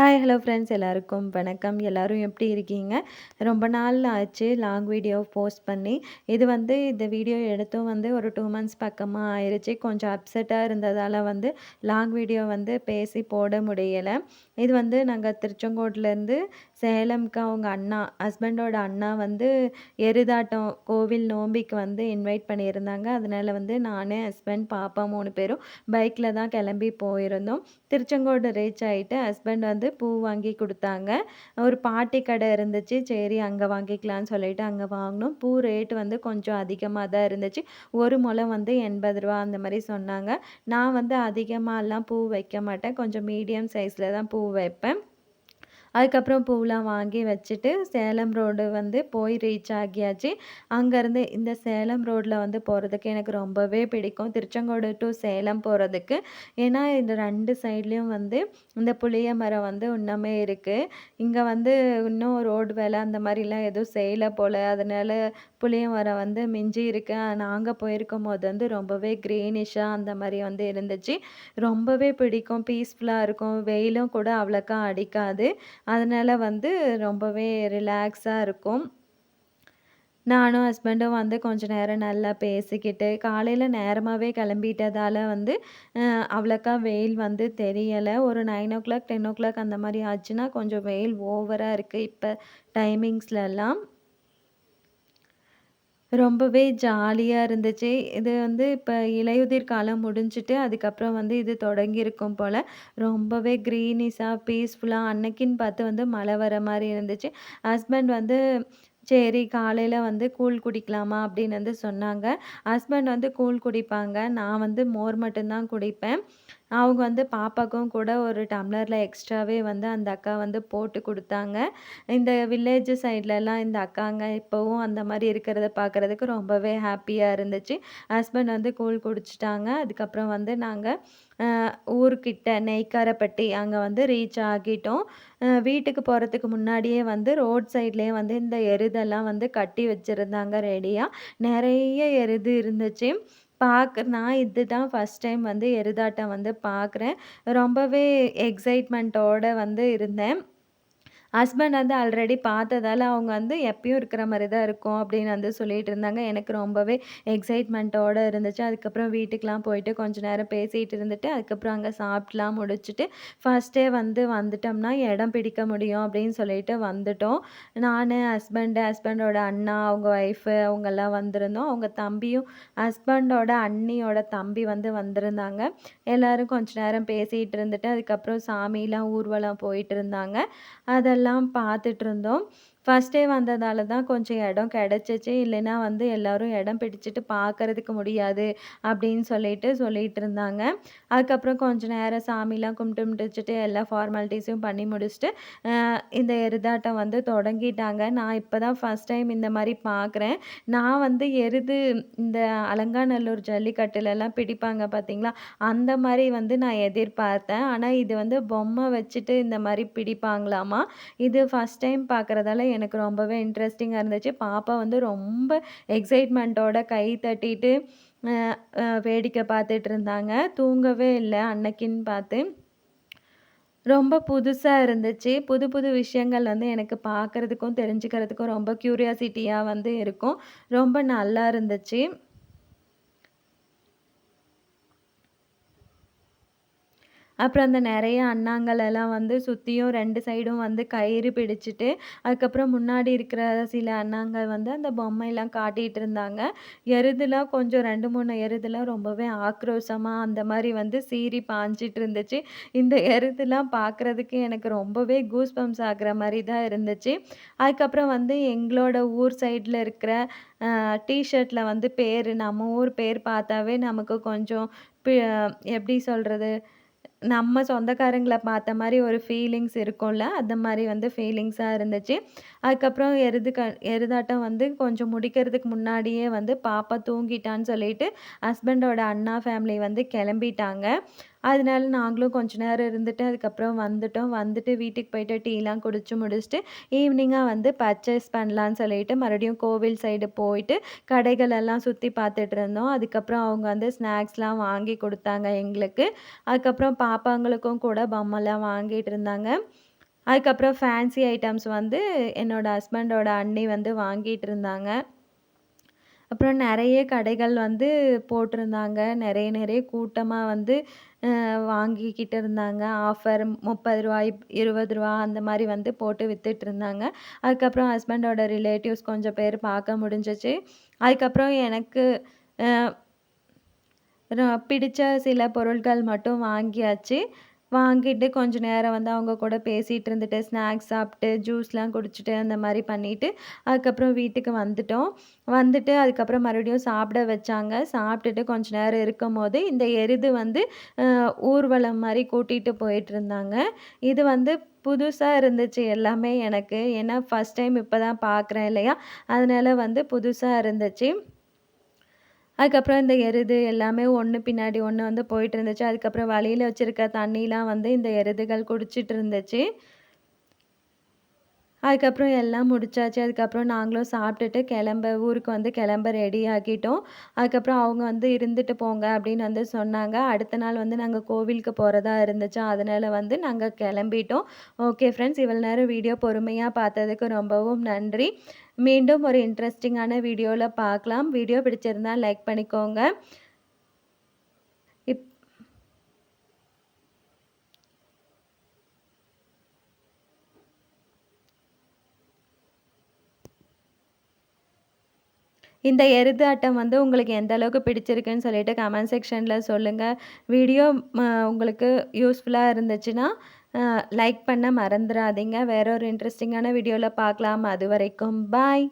Hi hello friends எல்லாருக்கும் வணக்கம். எல்லோரும் எப்படி இருக்கீங்க? ரொம்ப நாள் ஆச்சு லாங் வீடியோ போஸ்ட் பண்ணி. இது வந்து இந்த வீடியோ எடுத்தும் வந்து ஒரு டூ மந்த்ஸ் பக்கமாக ஆயிடுச்சு கொஞ்சம் அப்செட்டாக இருந்ததால் வந்து லாங் வீடியோ வந்து பேசி போட முடியலை. இது வந்து நாங்கள் திருச்செங்கோட்லேருந்து சேலம்க்கு அவங்க அண்ணா ஹஸ்பண்டோட அண்ணா வந்து எருதாட்டம் கோவில் நோம்பிக்கு வந்து இன்வைட் பண்ணியிருந்தாங்க. அதனால் வந்து நான் ஹஸ்பண்ட் பாப்பா மூணு பேரும் பைக்கில் தான் கிளம்பி போயிருந்தோம். திருச்செங்கோடு ரீச் ஆகிட்டு ஹஸ்பண்ட் வந்து பூ வாங்கி கொடுத்தாங்க. ஒரு பாட்டி கடை இருந்துச்சு. சரி அங்கே வாங்கிக்கலான்னு சொல்லிட்டு அங்கே வாங்கினோம். பூ ரேட் வந்து கொஞ்சம் அதிகமாக தான் இருந்துச்சு. ஒரு முளம் வந்து எண்பது ரூபா அந்த மாதிரி சொன்னாங்க. நான் வந்து அதிகமாகலாம் பூ வைக்க மாட்டேன். கொஞ்சம் மீடியம் சைஸில் தான் பூ வைப்பேன். அதுக்கப்புறம் பூவெலாம் வாங்கி வச்சுட்டு சேலம் ரோடு வந்து போய் ரீச் ஆகியாச்சு. அங்கேருந்து இந்த சேலம் ரோட்டில் வந்து போகிறதுக்கு எனக்கு ரொம்பவே பிடிக்கும். திருச்செங்கோடு டு சேலம் போகிறதுக்கு ஏன்னா இந்த ரெண்டு சைட்லேயும் வந்து இந்த புளிய மரம் வந்து இன்னுமே இருக்குது இங்கே வந்து இன்னும் ரோடு வேலை அந்த மாதிரிலாம் எதுவும் செய்யலை போல். அதனால் புளிய மரம் வந்து மிஞ்சி இருக்கு. நாங்கள் போயிருக்கும் போது வந்து ரொம்பவே க்ரீனிஷாக அந்த மாதிரி வந்து இருந்துச்சு. ரொம்பவே பிடிக்கும். பீஸ்ஃபுல்லாக இருக்கும். வெயிலும் கூட அவ்வளோக்கா அடிக்காது. அதனால் வந்து ரொம்பவே ரிலாக்ஸாக இருக்கும். நானும் ஹஸ்பண்டும் வந்து கொஞ்ச நேரம் நல்லா பேசிக்கிட்டு காலையில் நேரமாகவே கிளம்பிட்டதால வந்து அவ்வளோக்கா வெயில் வந்து தெரியலை. ஒரு nine o'clock ten o'clock அந்த மாதிரி ஆச்சுன்னா கொஞ்சம் வெயில் ஓவராக இருக்குது இப்போ டைமிங்ஸ்லலாம் ரொம்பவே ஜாலியாக இருந்துச்சு. இது வந்து இப்போ இலையுதிர் காலம் முடிஞ்சுட்டு அதுக்கப்புறம் வந்து இது தொடங்கியிருக்கும் போல் ரொம்பவே க்ரீனிஸாக பீஸ்ஃபுல்லாக அன்னைக்குன்னு பார்த்து வந்து மழை வர மாதிரி இருந்துச்சு. ஹஸ்பண்ட் வந்து சரி காலையில் வந்து கூழ் குடிக்கலாமா? அப்படின்னு வந்து சொன்னாங்க. ஹஸ்பண்ட் வந்து கூழ் குடிப்பாங்க. நான் வந்து மோர் மட்டும்தான் குடிப்பேன். அவங்க வந்து பாப்பாக்கும் கூட ஒரு டம்ளரில் எக்ஸ்ட்ராவே வந்து அந்த அக்கா வந்து போட்டு கொடுத்தாங்க. இந்த வில்லேஜ் சைட்லலாம் இந்த அக்காங்க இப்போவும் அந்த மாதிரி இருக்கிறத பார்க்குறதுக்கு ரொம்பவே ஹாப்பியாக இருந்துச்சு. ஹஸ்பண்ட் வந்து கூழ் குடிச்சிட்டாங்க. அதுக்கப்புறம் வந்து நாங்கள் ஊர்கிட்ட நெய்க்காரப்பட்டி அங்கே வந்து ரீச் ஆகிட்டோம். வீட்டுக்கு போகிறதுக்கு முன்னாடியே வந்து ரோட் சைட்லேயே வந்து இந்த எருதெல்லாம் வந்து கட்டி வச்சுருந்தாங்க ரெடியாக நிறைய எருது இருந்துச்சு. பார்க்க நான் இது தான் ஃபஸ்ட் டைம் வந்து எருதாட்டம் வந்து பார்க்குறேன் ரொம்பவே எக்ஸைட்மெண்ட்டோடு வந்து இருந்தேன். ஹஸ்பண்ட் வந்து ஆல்ரெடி பார்த்ததால அவங்க வந்து எப்பயும் இருக்கிற மாதிரி தான் இருக்கும் அப்படின்னு வந்து சொல்லிட்டு இருந்தாங்க. எனக்கு ரொம்பவே எக்ஸைட்மெண்ட்டோடு இருந்துச்சு. அதுக்கப்புறம் வீட்டுக்கெலாம் போயிட்டு கொஞ்ச நேரம் பேசிகிட்டு இருந்துட்டு அதுக்கப்புறம் அங்கே சாப்பிட்லாம் முடிச்சுட்டு ஃபஸ்ட்டே வந்து வந்துட்டோம்னா இடம் பிடிக்க முடியும் அப்படின்னு சொல்லிட்டு வந்துட்டோம். நான் ஹஸ்பண்டு ஹஸ்பண்டோட அண்ணா அவங்க ஒய்ஃபு அவங்கெல்லாம் வந்திருந்தோம். அவங்க தம்பியும் ஹஸ்பண்டோட அண்ணியோட தம்பி வந்து வந்திருந்தாங்க. எல்லோரும் கொஞ்ச நேரம் பேசிகிட்டு இருந்துட்டு அதுக்கப்புறம் சாமிலாம் ஊர்வலம் போயிட்டு இருந்தாங்க. அதெல்லாம் எல்லாம் பார்த்துட்டு ஃபஸ்ட்டே டே வந்ததால தான் கொஞ்சம் இடம் கிடச்சிச்சு. இல்லைன்னா வந்து எல்லோரும் இடம் பிடிச்சிட்டு பார்க்கறதுக்கு முடியாது அப்படின்னு சொல்லிட்டு சொல்லிகிட்டு இருந்தாங்க. அதுக்கப்புறம் கொஞ்சம் நேரம் சாமிலாம் கும்பிட்டு முடிச்சுட்டு எல்லா ஃபார்மாலிட்டிஸும் பண்ணி முடிச்சுட்டு இந்த எருதாட்டம் வந்து தொடங்கிட்டாங்க. நான் இப்போ தான் ஃபஸ்ட் டைம் இந்த மாதிரி பார்க்குறேன் நான் வந்து எருது இந்த அலங்காநல்லூர் ஜல்லிக்கட்டுலலாம் பிடிப்பாங்க பார்த்தீங்களா அந்த மாதிரி வந்து நான் எதிர்பார்த்தேன். ஆனால் இது வந்து பொம்மை வச்சுட்டு இந்த மாதிரி பிடிப்பாங்களாமா? இது ஃபஸ்ட் டைம் பார்க்குறதால எனக்கு ரொம்பவே இன்ட்ரெஸ்டிங்காக இருந்துச்சு. பாப்பா வந்து ரொம்ப எக்ஸைட்மெண்ட்டோட கை தட்டிட்டு வேடிக்கை பார்த்துட்டு இருந்தாங்க. தூங்கவே இல்லை அன்னைக்குன்னு பார்த்து. ரொம்ப புதுசாக இருந்துச்சு. புது புது விஷயங்கள் வந்து எனக்கு பார்க்குறதுக்கும் தெரிஞ்சுக்கிறதுக்கும் ரொம்ப க்யூரியாசிட்டியாக வந்து இருக்கும். ரொம்ப நல்லா இருந்துச்சு. அப்புறம் அந்த நிறைய அண்ணாங்கள் எல்லாம் வந்து சுற்றியும் ரெண்டு சைடும் வந்து கயிறு பிடிச்சிட்டு அதுக்கப்புறம் முன்னாடி இருக்கிற சில அண்ணாங்கள் வந்து அந்த பொம்மையெல்லாம் காட்டிகிட்டு இருந்தாங்க. எருதுலாம் கொஞ்சம் ரெண்டு மூணு எருதுலாம் ரொம்பவே ஆக்ரோஷமாக அந்த மாதிரி வந்து சீறி பாஞ்சிட்டு இருந்துச்சு. இந்த எருதுலாம் பார்க்குறதுக்கு எனக்கு ரொம்பவே கூஸ் பம்ப்ஸ் ஆகிற மாதிரி தான் இருந்துச்சு. அதுக்கப்புறம் வந்து எங்களோட ஊர் சைடில் இருக்கிற டிஷர்ட்டில் வந்து பேர் நம்ம ஊர் பேர் பார்த்தாவே நமக்கு கொஞ்சம் எப்படி சொல்கிறது நம்ம சொந்தக்காரங்களை பார்த்த மாதிரி ஒரு ஃபீலிங்ஸ் இருக்கும்ல அந்த மாதிரி வந்து ஃபீலிங்ஸாக இருந்துச்சு. அதுக்கப்புறம் எருது க எருதாட்டம் வந்து கொஞ்சம் முடிக்கிறதுக்கு முன்னாடியே வந்து பாப்பா தூங்கிட்டான்னு சொல்லிட்டு ஹஸ்பண்டோட அண்ணா ஃபேமிலி வந்து கிளம்பிட்டாங்க. அதனால நாங்களும் கொஞ்ச நேரம் இருந்துட்டு அதுக்கப்புறம் வந்துட்டோம். வந்துட்டு வீட்டுக்கு போயிட்டு டீலாம் குடிச்சு முடிச்சுட்டு ஈவினிங்காக வந்து பர்ச்சேஸ் பண்ணலான்னு சொல்லிட்டு மறுபடியும் கோவில் சைடு போயிட்டு கடைகளெல்லாம் சுற்றி பார்த்துட்டு இருந்தோம். அதுக்கப்புறம் அவங்க வந்து ஸ்நாக்ஸ்லாம் வாங்கி கொடுத்தாங்க எங்களுக்கு. அதுக்கப்புறம் பாப்பாங்களுக்கும் கூட பொம்மைலாம் வாங்கிட்டு இருந்தாங்க. அதுக்கப்புறம் ஃபேன்சி ஐட்டம்ஸ் வந்து என்னோட ஹஸ்பண்டோட அண்ணி வந்து வாங்கிட்டு இருந்தாங்க. அப்புறம் நிறைய கடைகள் வந்து போட்டிருந்தாங்க. நிறைய நிறைய கூட்டமாக வந்து வாங்கிக்கிட்டு இருந்தாங்க. ஆஃபர் முப்பது 30 ரூ. 20 அந்த மாதிரி வந்து போட்டு வித்துட்ருந்தாங்க. அதுக்கப்புறம் ஹஸ்பண்டோட ரிலேட்டிவ்ஸ் கொஞ்சம் பேர் பார்க்க முடிஞ்சிச்சு அதுக்கப்புறம் எனக்கு பிடித்த சில பொருட்கள் மட்டும் வாங்கியாச்சு. வாங்கிட்டு கொஞ்ச நேரம் வந்து அவங்க கூட பேசிகிட்டு இருந்துட்டு, ஸ்நாக்ஸ் சாப்பிட்டு, ஜூஸ்லாம் குடிச்சிட்டு அந்த மாதிரி பண்ணிவிட்டு அதுக்கப்புறம் வீட்டுக்கு வந்துட்டோம். வந்துட்டு அதுக்கப்புறம் மறுபடியும் சாப்பிட வச்சாங்க. சாப்பிட்டுட்டு கொஞ்ச நேரம் இருக்கும்போது, இந்த எருது வந்து ஊர்வலம் ஊர்வலம் கூட்டிகிட்டு போயிட்டு போயிட்டுருந்தாங்க. இது வந்து புதுசாக இருந்துச்சு எல்லாமே எனக்கு. ஏன்னா ஃபர்ஸ்ட் டைம் இப்போ தான் பார்க்குறேன் இல்லையா? அதனால் வந்து புதுசாக இருந்துச்சு. அதுக்கப்புறம் இந்த எருது எல்லாமே ஒன்று பின்னாடி ஒன்று வந்து போயிட்டு இருந்துச்சு. அதுக்கப்புறம் வழியில் வச்சுருக்க தண்ணிலாம் வந்து இந்த எருதுகள் குடிச்சிட்டு இருந்துச்சு. அதுக்கப்புறம் எல்லாம் முடிச்சாச்சு. அதுக்கப்புறம் நாங்களும் சாப்பிட்டுட்டு கிளம்ப ஊருக்கு வந்து கிளம்ப ரெடி ஆக்கிட்டோம். அதுக்கப்புறம் அவங்க வந்து இருந்துட்டு போங்க அப்படின்னு வந்து சொன்னாங்க. அடுத்த நாள் வந்து நாங்கள் கோவிலுக்கு போகிறதா இருந்துச்சு அதனால் வந்து நாங்கள் கிளம்பிட்டோம். ஓகே ஃப்ரெண்ட்ஸ் இவ்வளோ நேரம் வீடியோ பொறுமையாக பார்த்ததுக்கு ரொம்பவும் நன்றி. மீண்டும் ஒரு இன்ட்ரெஸ்டிங்கான வீடியோவில் பார்க்கலாம். வீடியோ பிடிச்சிருந்தா லைக் பண்ணிக்கோங்க. இப் இந்த எருது ஆட்டம் வந்து உங்களுக்கு எந்த அளவுக்கு பிடிச்சிருக்குன்னு சொல்லிட்டு கமெண்ட் செக்ஷன்ல சொல்லுங்க. வீடியோ உங்களுக்கு யூஸ்ஃபுல்லா இருந்துச்சுன்னா, லைக் பண்ண மறந்துடாதீங்க வேற ஒரு இன்ட்ரெஸ்டிங்கான வீடியோவில் பார்க்கலாம். அதுவரைக்கும் பாய்.